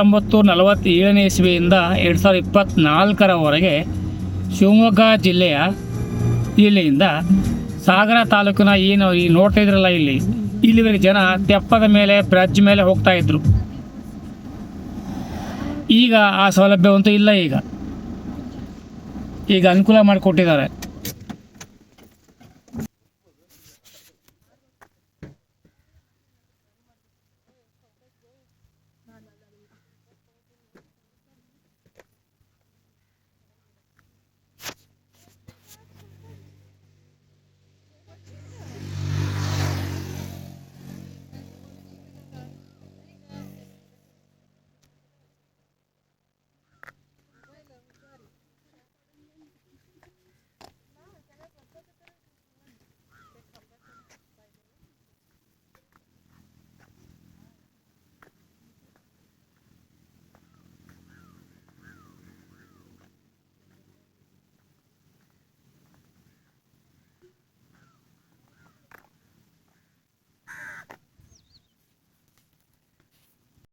ಹತ್ತೊಂಬತ್ತು ನಲವತ್ತೇಳನೇ ಇಸ್ವಿಯಿಂದ ಎರಡು ಸಾವಿರದ ಇಪ್ಪತ್ತ್ನಾಲ್ಕರವರೆಗೆ ಶಿವಮೊಗ್ಗ ಜಿಲ್ಲೆಯ ಇಲ್ಲಿಯಿಂದ ಸಾಗರ ತಾಲೂಕಿನ ಏನು ಈ ನೋಡ್ತಾ ಇದ್ರಲ್ಲ ಇಲ್ಲಿ ಇಲ್ಲಿವರೆಗೆ ಜನ ತೆಪ್ಪದ ಮೇಲೆ, ಬ್ರಜ್ ಮೇಲೆ ಹೋಗ್ತಾ ಇದ್ರು. ಈಗ ಆ ಸೌಲಭ್ಯವಂತೂ ಇಲ್ಲ ಈಗ. ಈಗ ಅನುಕೂಲ ಮಾಡಿಕೊಟ್ಟಿದ್ದಾರೆ.